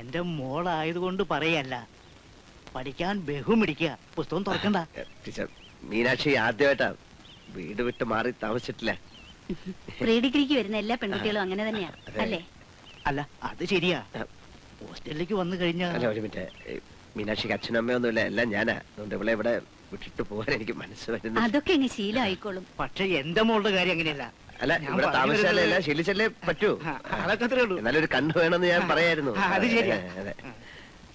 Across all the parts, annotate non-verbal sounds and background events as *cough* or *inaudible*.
എന്റെ മോളായതുകൊണ്ട് പറയല്ല. പഠിക്കാൻ ബഹുമിടിക്കുക. പുസ്തകം തുറക്കണ്ട. ടീച്ചർ മീനാക്ഷി ആദ്യമായിട്ടാ വീട് വിട്ട് മാറി താമസിച്ചിട്ടില്ല. പ്രീ ഡിഗ്രിക്ക് വരുന്ന എല്ലാ പെൺകുട്ടികളും അങ്ങനെ തന്നെയാ അല്ലേ? അല്ല അത് ശരിയാ. ഹോസ്റ്റലിലേക്ക് വന്നു കഴിഞ്ഞാൽ അല്ല ഒരു മിനിറ്റ്. ഏ, മീനാക്ഷിക്ക് അച്ഛനമ്മയൊന്നുമില്ല എല്ലാം ഞാനാ. അതുകൊണ്ട് ഇവിടെ ഇവിടെ വിട്ടിട്ട് പോകാൻ എനിക്ക് മനസ്സ് വരുന്നു അതൊക്കെ അങ്ങ് ശീലമായിക്കോളും. പക്ഷെ എന്റെ മോളുടെ കാര്യം അങ്ങനെയല്ല. അല്ല ഇവിടെ താമസിച്ചാലേ വരുന്നത് ശീലിച്ചല്ലേ പറ്റൂ. അതൊക്കെ അത്രേ ഉള്ളൂ. എന്നാലും ഒരു കണ്ണ് വേണമെന്ന് ഞാൻ പറയായിരുന്നു. അത് ശരിയാ. അതെ.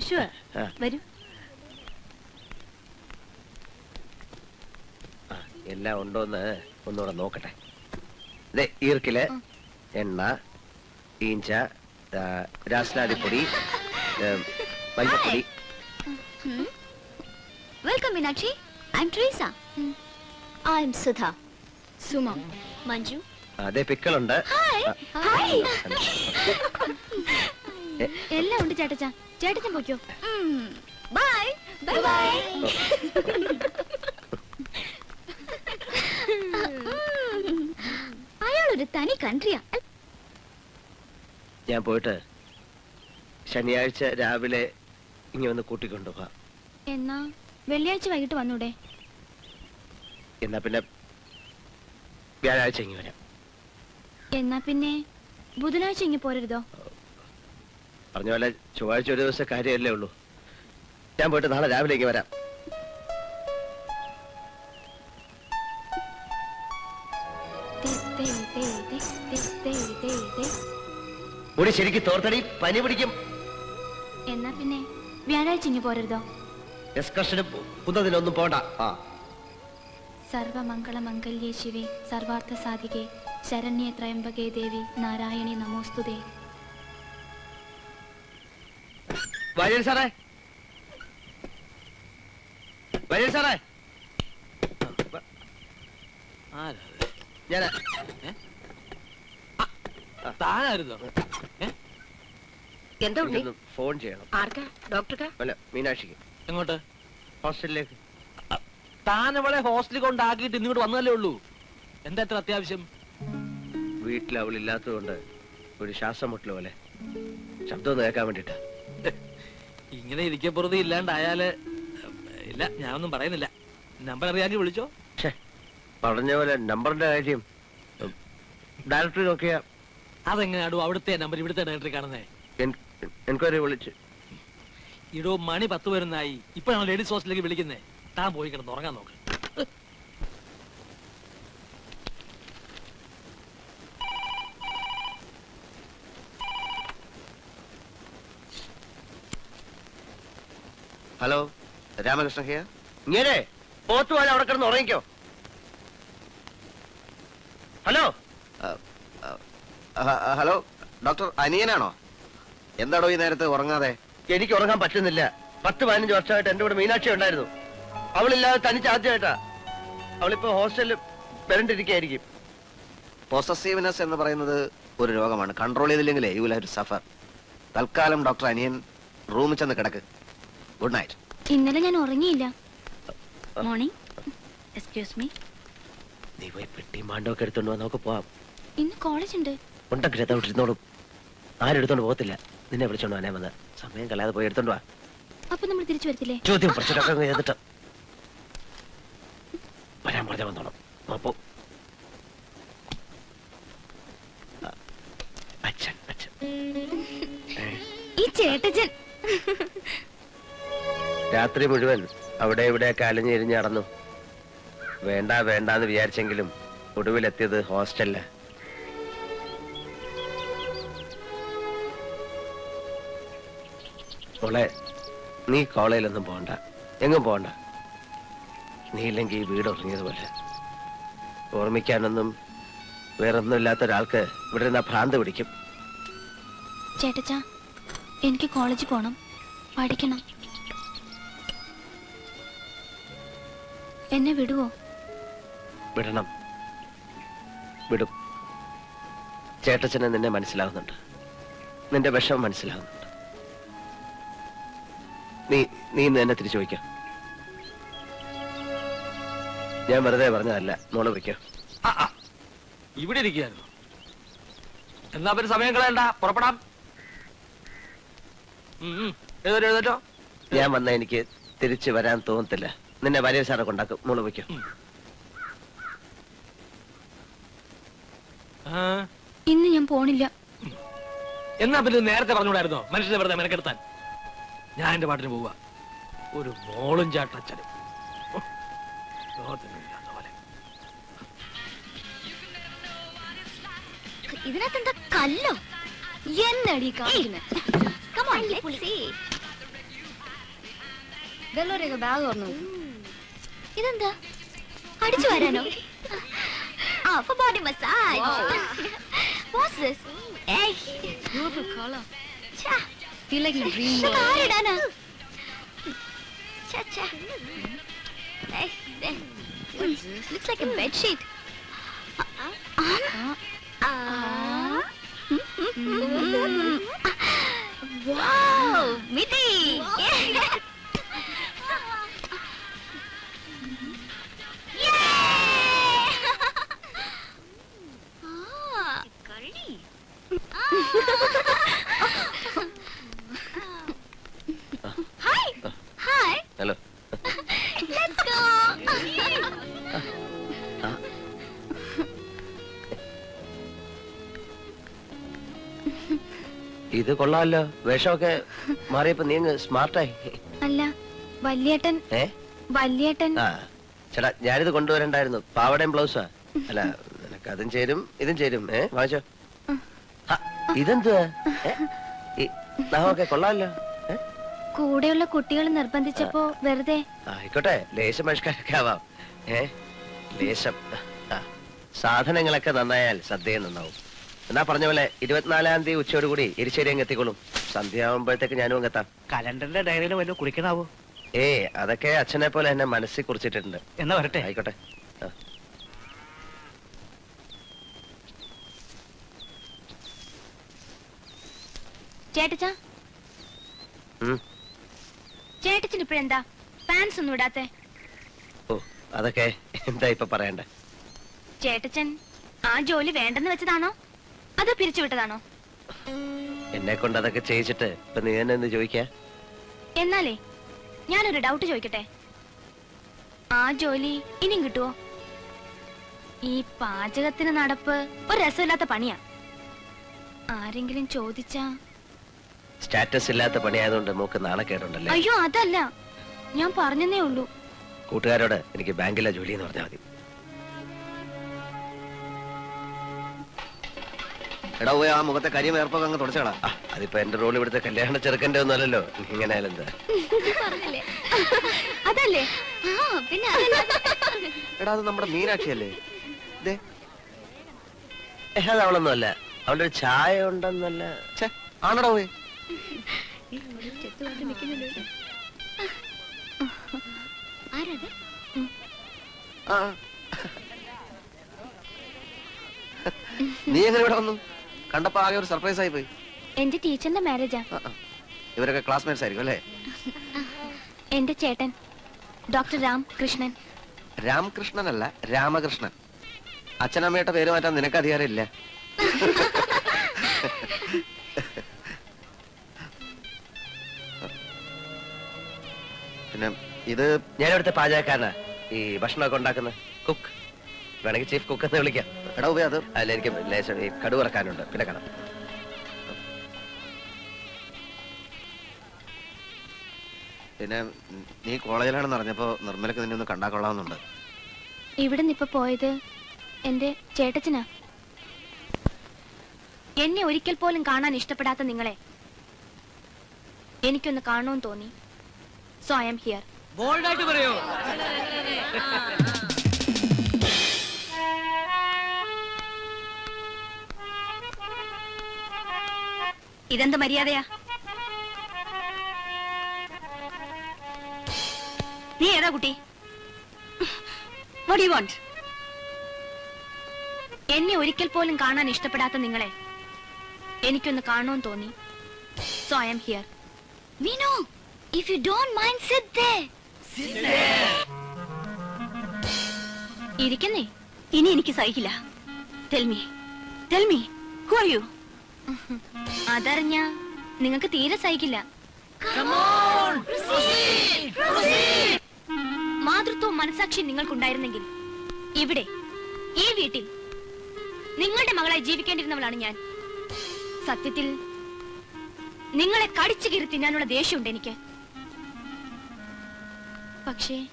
ഷുവർ ആ. വരൂ. എല്ലാം ഉണ്ടോന്ന് ഒന്നുകൂടെ നോക്കട്ടെ. ദേ ഈർക്കിൽ എണ്ണ ഈഞ്ച ആ, രാസ്നാദിപ്പൊടി മഞ്ഞപ്പൊടി welcome Meenakshi I'm Treesa I'm Sudha Suma Manju അതെ പിക്കളുണ്ട്. എല്ലാം ഉണ്ട് ചേട്ടച്ച. ചേട്ടച്ചൻ പോയിക്കോ. ബൈ. Bye bye. അയാളൊരു തനി കൺട്രിയാ. ഞാൻ പോയിട്ട് ശനിയാഴ്ച രാവിലെ ഇനി ഒന്ന് കൂട്ടിക്കൊണ്ടുപോവാ എന്നാ? വെള്ളിയാഴ്ച വൈകിട്ട് വന്നൂടെ? എന്നാ പിന്നെ വ്യാഴാഴ്ച ഇങ്ങി വരാം. എന്നാ പിന്നെ? ബുധനാഴ്ച ഇങ്ങ് പോരരുതോ? പറഞ്ഞ പോലെ ചൊവ്വാഴ്ച ഒരു ദിവസം കാര്യമല്ലേ ഉള്ളൂ. ഞാൻ പോയിട്ട് നാളെ രാവിലെ ഇങ്ങ് വരാം ഒരു. മുടി ശരിക്കും തോർത്തടി പനി പിടിക്കും. എന്നാ പിന്നെ? വ്യാഴാഴ്ച ഇങ്ങ് പോരരുതോ? എക്സ്കർഷനും പുന്നതിനൊന്നും പോണ്ട. സർവമംഗളമംഗല്യേ ശിവേ സർവാർത്ഥ സാധികേ ശരണ്യേ ത്രയംബകേ ദേവി നാരായണി നമോസ്തുതേ. വര്യൻ സാറേ. വര്യൻ സാറേ. ഞാൻ താനായിരുന്നോ എന്താ ഫോൺ ചെയ്യണം. ആർക്കാ? ഡോക്ടർക്കാ? അല്ല മീനാക്ഷിക്ക്. എങ്ങോട്ട്? ഹോസ്റ്റലിലേക്ക്. താൻ അവളെ ഹോസ്റ്റലിൽ കൊണ്ടാക്കിയിട്ട് ഇന്നിങ്ങോട്ട് വന്നതല്ലേ ഉള്ളൂ? എന്താ എത്ര അത്യാവശ്യം? വീട്ടിൽ അവളില്ലാത്തതുകൊണ്ട് ഒരു ശ്വാസം മുട്ടൽ പോലെ. ശബ്ദം ഒന്ന് കേൾക്കാൻ വേണ്ടിട്ടാ. ഇങ്ങനെ ഇരിക്കപ്പുറത്ത് ഇല്ലാണ്ടായാൽ ഇല്ല ഞാനൊന്നും പറയുന്നില്ല. നമ്പർ അറിയാമെങ്കിൽ വിളിച്ചോ. പറഞ്ഞ പോലെ നമ്പറിന്റെ കാര്യം ഡയറക്ടറി നോക്കിയാ. അതെങ്ങനെയാടോ അവിടുത്തെ നമ്പർ ഇവിടുത്തെ ഡയറക്ടറി കാണുന്നേ. എൻക്വയറി വിളിച്ച്. ഇടോ മണി പത്ത് വരുന്നായി ഇപ്പോഴാണ് ലേഡീസ് ഹോസ്റ്റലിലേക്ക് വിളിക്കുന്നേ? താൻ പോയി കിടന്ന് ഉറങ്ങാൻ നോക്ക്. ഹലോ രാമകൃഷ്ണ ഹിയ ഇങ്ങനെ പോത്തു പോലെ അവിടെ കിടന്ന് ഉറങ്ങിക്കോ. Hello hello? ഡോക്ടർ അനിയനാണോ? എന്താണോ ഈ നേരത്തെ ഉറങ്ങാതെ? എനിക്ക് ഉറങ്ങാൻ പറ്റുന്നില്ല. പത്ത് പതിനഞ്ച് വർഷമായിട്ട് എന്റെ കൂടെ മീനാക്ഷി ഉണ്ടായിരുന്നു. അവളില്ലാതെ തനിച്ച് ആദ്യമായിട്ടാ. അവളിപ്പോ ഹോസ്റ്റലിൽ വരണ്ടിരിക്കായിരിക്കും പൊസസീവ്നെസ് എന്ന് പറയുന്നത് ഒരു രോഗമാണ്. കൺട്രോൾ ചെയ്തില്ലെങ്കിലേ യു വിൽ ഹാവ് സഫർ തൽക്കാലം ഡോക്ടർ അനിയൻ റൂമിൽ ചെന്ന് കിടക്ക്. ഗുഡ് നൈറ്റ് ഇന്നലെ ഞാൻ ഉറങ്ങിയില്ല. മോർണിംഗ്. എക്സ്ക്യൂസ് മീ നീ പോയി പെട്ടി മാണ്ടൊക്കെ എടുത്തോണ്ട് വാ നമുക്ക് പോവാം. ഇന്ന് കോളേജ് ഉണ്ട്. ഉണ്ടെങ്കിൽ അതവിടെ ഇരുന്നോളും ആരും എടുത്തോണ്ട് പോകത്തില്ല. നിന്നെ വിളിച്ചോണ്ട് വാനേ വന്ന്. സമയം കളയാതെ പോയി എടുത്തോണ്ട് വാ. അപ്പൊ നമ്മൾ തിരിച്ചു വരത്തില്ലേ? ചോദ്യം കുറച്ചിട്ടൊക്കെ അങ്ങ് ചെയ്തിട്ട് വരാൻ പറഞ്ഞ വന്നോളാം. അപ്പോ അച്ഛൻ അച്ഛൻ. ഈ ചേട്ടച്ചൻ. രാത്രി മുഴുവൻ അവിടെ ഇവിടെയൊക്കെ അലഞ്ഞിരിഞ്ഞ് നടന്നു. വേണ്ട വേണ്ടാന്ന് വിചാരിച്ചെങ്കിലും ഒടുവിലെത്തിയത് ഹോസ്റ്റലിൽ. മോളെ നീ കോളേജിലൊന്നും പോണ്ട. എങ്ങും പോണ്ട. നീ ഇല്ലെങ്കിൽ ഈ വീട് ഉറങ്ങിയതുപോലെ ഓർമ്മിക്കാനൊന്നും വേറൊന്നും ഇല്ലാത്ത ഒരാൾക്ക് ഇവിടെ നിന്ന് ഭ്രാന്ത് പിടിക്കും. ചേട്ടച്ചാ എനിക്ക് കോളേജിൽ പോണം. പഠിക്കണം. എന്നെ വിടുവോ? വിടണം. വിടും. ചേട്ടച്ചനെ നിന്നെ മനസ്സിലാവുന്നുണ്ട്. നിന്റെ വിഷമം മനസ്സിലാവുന്നുണ്ട്. നീ നീ ഇന്ന് എന്നെ തിരിച്ചു വയ്ക്കാം ഞാൻ വെറുതെ പറഞ്ഞതല്ല. മോൾ വയ്ക്കാം ആ, ആ. ഇവിടെ ഇരിക്കുകയായിരുന്നു. എന്നാ പിന്നെ സമയം കളയണ്ട. പുറപ്പെടാം. ഉം, ഉം. എഴുന്നേറ്റോ, എഴുന്നേറ്റോ. ഞാൻ വന്ന എനിക്ക് തിരിച്ചു വരാൻ തോന്നത്തില്ല. നിന്നെ വലിയ സാറെ കൊണ്ടാക്കും. മോൾ വയ്ക്കും. ആ, ഇന്ന് ഞാൻ പോണില്ല. എന്നാ പിന്നെ നേരത്തെ പറഞ്ഞുകൂടായിരുന്നോ? മനുഷ്യനെ വെറുതെ മെനക്കെടുത്താൻ. ഞാൻ എന്റെ പാട്ടിന് പോവാ. ഒരു മോളും ചാട്ടച്ചനും. ലോകത്തിനില്ലാത്ത പോലെ. ഇതിനകത്ത് എന്താ കല്ലോ? എന്നടി ബാഗ് ഓർന്നു ഇതെന്താ അടിച്ചു വരാനോ ആ for body massage what's this hey beautiful color cha feel like a dream ആരിടാനാ cha cha hey there. looks like a bed sheet Ah. wow, Hi! Hi! Hello let's go ഇത് കൊള്ളാമല്ലോ വേഷമൊക്കെ മാറിയപ്പോ നീ സ്മാർട്ടായി. അല്ല വല്യേട്ടൻ. ഏ? വല്യേട്ടൻ. ആ ചേട്ടാ ഞാനിത് കൊണ്ടുവരണ്ടായിരുന്നു. പാവടയും ബ്ലൗസാ. അല്ല നിനക്ക് അതും ചേരും ഇതും ചേരും. ഏ വാങ്ങിച്ചോ. ഇതെന്തുവാ കൊള്ളാമല്ലോ. കൂടെയുള്ള കുട്ടികൾ നിർബന്ധിച്ചപ്പോ വെറുതെ. ആയിക്കോട്ടെ ലേശം ആവാം. ഏ? ലേശം ആ, സാധനങ്ങളൊക്കെ നന്നായാൽ സദ്യയും നന്നാവും. എന്നാ പറഞ്ഞ പോലെ ഇരുപത്തിനാലാം തീയതി ഉച്ചയോടുകൂടി ഇരിശ്ശേരി അങ്ങ് എത്തിക്കോളും. സന്ധ്യ ആവുമ്പോഴത്തേക്ക് ഞാനും അങ്ങ് എത്താം. കലണ്ടറിന്റെ ഡയറിയിൽ വല്ലതും കുറിക്കണാവോ ഏ അതൊക്കെ അച്ഛനെ പോലെ എന്നെ മനസ്സിൽ കുറിച്ചിട്ടുണ്ട്. എന്നാ വരട്ടെ. ആയിക്കോട്ടെ ആ. ചേട്ടച്ച. ചേട്ടച്ചൻ ഇപ്പഴെന്താ പാൻസ് ഒന്നും ഇടാത്തെ? ഓ അതൊക്കെ എന്താ ഇപ്പൊ പറയണ്ട? ചേട്ടച്ചൻ ആ ജോലി വേണ്ടെന്ന് വെച്ചതാണോ? അതോ പിരിച്ചുവിട്ടതാണോ എന്നെ കൊണ്ട് അതൊക്കെ ചെയ്യിച്ചിട്ട് ഇപ്പൊ നീ തന്നെ ചോദിക്ക ചോദിക്കാ? എന്നാലേ ഞാനൊരു ഡൗട്ട് ചോദിക്കട്ടെ? ആ ജോലി ഇനിയും കിട്ടുവോ? ഈ പാചകത്തിന് നടപ്പ് ഒരു രസമില്ലാത്ത പണിയാ. ആരെങ്കിലും ചോദിച്ചാ സ്റ്റാറ്റസ് ഇല്ലാത്ത പണിയായതുകൊണ്ട് മൂക്ക് നാണക്കേടുണ്ടല്ലേ അയ്യോ അതല്ല. ഞാൻ പറഞ്ഞതേ ഉള്ളൂ. കൂട്ടുകാരോട് എനിക്ക് ബാങ്കിലെ ജോലി എന്ന് പറഞ്ഞാൽ മതി. എടാ പോയി ആ മുഖത്തെ കരിയും ഏർപ്പൊക്കെ അങ്ങ് തുടച്ചാടാ. ആ, അതിപ്പോ എന്റെ റോൾ ഇവിടുത്തെ കല്യാണ ചെറുക്കന്റെ ഒന്നും അല്ലല്ലോ ഇങ്ങനെ എന്താ അതല്ലേ? ആ പിന്നെ എടാ അത് നമ്മുടെ മീനാക്ഷി അല്ലേ അത് അവളൊന്നും അല്ല അവളുടെ ഒരു ചായ ഉണ്ടെന്നല്ല. ആണടാ പോയി ആരത് നീ എങ്ങനെ ഇവിടെ വന്നു? കണ്ടപ്പോ ആകെ ഒരു സർപ്രൈസ് ആയി പോയി. എന്റെ ടീച്ചറിന്റെ മാരേജാ. ഇവരൊക്കെ ക്ലാസ്മേറ്റ്സ് ആയിരിക്കും അല്ലേ? എന്റെ ചേട്ടൻ ഡോക്ടർ രാം കൃഷ്ണൻ രാമകൃഷ്ണൻ. അല്ല രാമകൃഷ്ണൻ. അച്ഛനമ്മയുടെ പേര് മാറ്റാൻ നിനക്ക് അധികാരം *laughs* ഇത് ഞാൻ ഇവിടുത്തെ പാചകക്കാരനാ. ഈ ഭക്ഷണമൊക്കെ ഉണ്ടാക്കുന്ന കുക്ക് വേണമെങ്കിൽ ചീഫ് കുക്ക് എന്ന് വിളിക്കാം. എടാ ഉപയോഗം അത്. അല്ല എനിക്ക് ലേശം ഈ കടുവ് ഇറക്കാനുണ്ട് പിന്നെ കാണാം. പിന്നെ നീ കോളേജിലാണെന്ന് അറിഞ്ഞപ്പോ നിർമ്മലക്ക് നിന്നെ ഒന്ന് കണ്ടാ കൊള്ളാവുന്നുണ്ട്. ഇവിടെ ഇപ്പൊ പോയത് എന്റെ ചേട്ടച്ചനാ. എന്നെ ഒരിക്കൽ പോലും കാണാൻ ഇഷ്ടപ്പെടാത്ത നിങ്ങളെ എനിക്കൊന്ന് കാണുമെന്ന് തോന്നി. സോ ഐ എം ഹിയർ ബോൾഡായിട്ട് പറയോ. ഇതെന്ത് മര്യാദയാ? നീ ഏതാ കുട്ടി? യു you എന്നെ ഒരിക്കൽ പോലും കാണാൻ ഇഷ്ടപ്പെടാത്ത നിങ്ങളെ എനിക്കൊന്ന് കാണുമെന്ന് തോന്നി. So I'm here Vino if you don't mind sit ഇരിക്കുന്നേ. ഇനി എനിക്ക് സഹിക്കില്ല. Tell me tell me who are you അതറിഞ്ഞ നിങ്ങൾക്ക് തീരെ സഹിക്കില്ല. മാതൃത്വവും മനസാക്ഷിയും നിങ്ങൾക്കുണ്ടായിരുന്നെങ്കിൽ ഇവിടെ ഈ വീട്ടിൽ നിങ്ങളുടെ മകളായി ജീവിക്കേണ്ടിരുന്നവളാണ് ഞാൻ. സത്യത്തിൽ നിങ്ങളെ കടിച്ചു കീർത്തി ഞാനുള്ള ദേഷ്യമുണ്ട് എനിക്ക്. പക്ഷേ.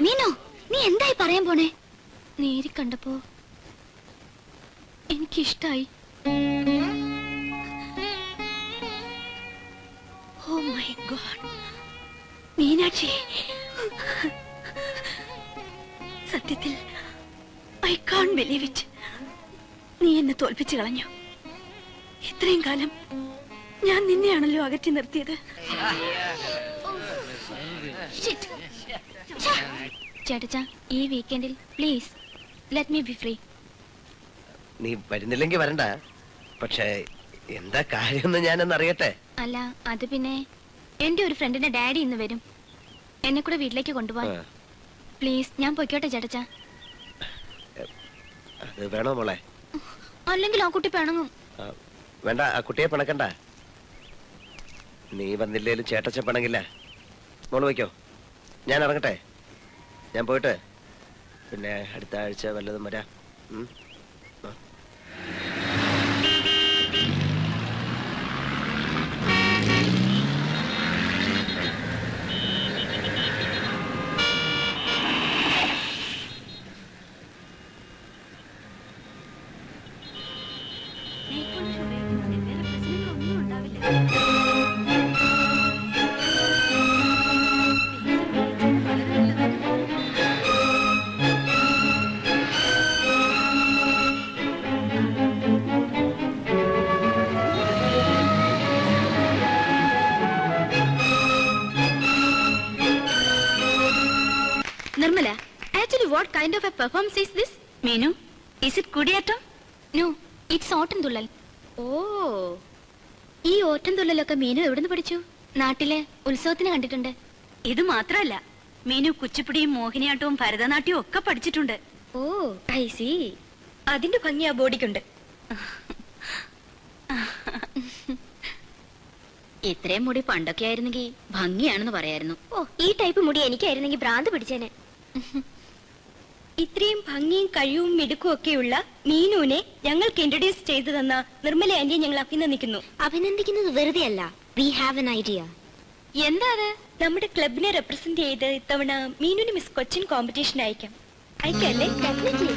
മീനു നീ എന്തായി പറയാൻ പോണേ? നേരി കണ്ടപ്പോ എനിക്കിഷ്ടായി. Oh my god. മീനാക്ഷി. സത്യത്തിൽ ഐ കാൺ ബിലീവ് ഇറ്റ്. നീ എന്നെ തോൽപ്പിച്ചു കളഞ്ഞു. ഇത്രയും കാലം ഞാൻ നിന്നെയാണല്ലോ അകറ്റി നിർത്തിയത്. ചേട്ടച്ച ഈ വീക്കെൻഡിൽ please let me be free നീ വരുന്നില്ലെങ്കിൽ വരണ്ട. പക്ഷേ എന്താ കാര്യമെന്ന് ഞാനൊന്ന് അറിയട്ടെ. അല്ല അത് പിന്നെ എന്റെ ഒരു ഫ്രണ്ടിന്റെ ഡാഡി ഇന്ന് വരും. എന്നെ കൂടെ വീട്ടിലേക്ക് കൊണ്ടുപോവാൻ. പ്ലീസ് ഞാൻ പൊയ്ക്കോട്ടെ ചേട്ടച്ച. അത് വേണോ മോളെ? അല്ലെങ്കിൽ ആ കുട്ടി പിണങ്ങും. വേണ്ട ആ കുട്ടിയെ പിണക്കണ്ട. നീ വന്നില്ലേലും ചേട്ടച്ച പിണങ്ങില്ല. മോൾ വയ്ക്കോ. ഞാൻ ഇറങ്ങട്ടെ. ഞാൻ പോയിട്ടെ പിന്നെ അടുത്ത ആഴ്ച വല്ലതും വരാം. Kind of a performance is this menu is it കുടിയേറ്റം നോ ഇറ്റ്സ് ഓട്ടം തുള്ളൽ ഓ. ഈ തുള്ളലൊക്കെ മീനു എവിടുന്ന് പഠിച്ചു? നാട്ടിലെ ഉത്സവത്തിന് കണ്ടിട്ടുണ്ട്. ഇത് മാത്രമല്ല മീനു കുച്ചിപ്പുടിയും മോഹിനിയാട്ടവും ഭരതനാട്യവും ഒക്കെ പഠിച്ചിട്ടുണ്ട്. ഓ ഐ സി അതിന്റെ ഭംഗി ആ ബോഡിക്കുണ്ട്. ഇത്രയും മുടി പണ്ടൊക്കെ ആയിരുന്നെങ്കിൽ ഭംഗിയാണെന്ന് പറയായിരുന്നു. ഓ ഈ ടൈപ്പ് മുടി എനിക്കായിരുന്നെങ്കിൽ ഭ്രാന്ത് പിടിച്ചേനെ. ഇത്രയും ഭംഗിയും കഴിവും മിടുക്കും ഒക്കെയുള്ള മീനുവിനെ ഞങ്ങൾക്ക് ഇൻട്രൊഡ്യൂസ് ചെയ്തു തന്ന നിർമ്മല ആന്റിയെ ഞങ്ങൾ അഭിനന്ദിക്കുന്നു. അഭിനന്ദിക്കുന്നത് വെറുതെ അല്ല വി ഹാവ് എൻ ഐഡിയ എന്താ അത്? നമ്മുടെ ക്ലബിനെ റെപ്രസെന്റ് ചെയ്ത് ഇത്തവണ മീനുവിന് മിസ് കൊച്ചിൻ കോമ്പറ്റീഷൻ അയക്കാം അയക്കല്ലേ? ഡെഫിനറ്റ്ലി